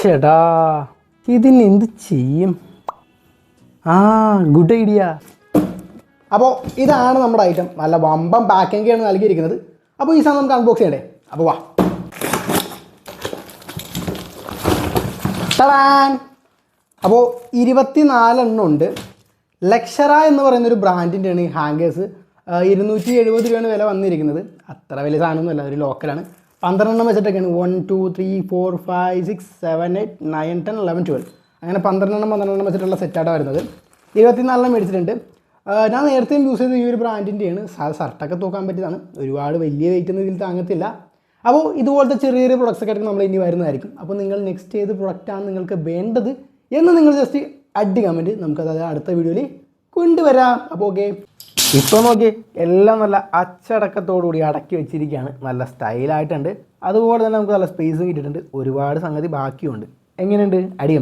ചേടാ ഇതിന് എന്ത് ചെയ്യും? ആ ഗുഡ് ഐഡിയ അപ്പോൾ ഇതാണ് നമ്മുടെ ഐറ്റം നല്ല വമ്പം പാക്കിംഗാണ് നൽകിയിരിക്കുന്നത്. അപ്പോൾ ഈ സാധനം നമുക്ക് അൺബോക്സ് ചെയ്യണ്ടേ? അപ്പോൾ വാ. തടാൻ അപ്പോൾ ഇരുപത്തിനാലെണ്ണം ഉണ്ട്. ലക്ഷറ എന്ന് പറയുന്ന ഒരു ബ്രാൻഡിന്റെയാണ് ഈ ഹാങ്കേഴ്സ് ഇരുന്നൂറ്റി എഴുപത് രൂപയാണ് വില വന്നിരിക്കുന്നത്. അത്ര വലിയ സാധനമൊന്നുമല്ല ഒരു ലോക്കലാണ് പന്ത്രണ്ടെണ്ണം വെച്ചിട്ടൊക്കെയാണ്. One two three four five six seven eight nine ten eleven twelve അങ്ങനെ പന്ത്രണ്ടെണ്ണം പന്ത്രണ്ടെണ്ണം വെച്ചിട്ടുള്ള സെറ്റാണ് വരുന്നത്. ഇരുപത്തിനാലെണ്ണം മേടിച്ചിട്ടുണ്ട്. ഞാൻ നേരത്തെയും യൂസ് ചെയ്ത ഈ ഒരു ബ്രാൻഡിന്റെയാണ് ഷർട്ടൊക്കെ തൂക്കാൻ പറ്റിയതാണ്. ഒരുപാട് വലിയ വെയിറ്റ് ഒന്നും ഇതിൽ താങ്ങത്തില്ല. അപ്പോൾ ഇതുപോലത്തെ ചെറിയ ചെറിയ പ്രൊഡക്ട്സ് ഒക്കെ നമ്മൾ ഇനി വരുന്നതായിരിക്കും. അപ്പോൾ നിങ്ങൾ നെക്സ്റ്റ് ഏത് പ്രൊഡക്റ്റാണ് നിങ്ങൾക്ക് വേണ്ടത് എന്ന് നിങ്ങൾ ജസ്റ്റ് അടി കമന്റ് നമുക്കത് അടുത്ത വീഡിയോയിൽ കൊണ്ടുവരാം. അപ്പോൾ ഓക്കെ ഇപ്പോൾ നോക്കി എല്ലാം നല്ല അച്ചടക്കത്തോടുകൂടി അടക്കി വെച്ചിരിക്കുകയാണ് നല്ല സ്റ്റൈലായിട്ടുണ്ട്. അതുപോലെ തന്നെ നമുക്ക് നല്ല സ്പേസും കിട്ടിയിട്ടുണ്ട്. ഒരുപാട് സംഗതി ബാക്കിയുണ്ട്. എങ്ങനെയുണ്ട്? അടി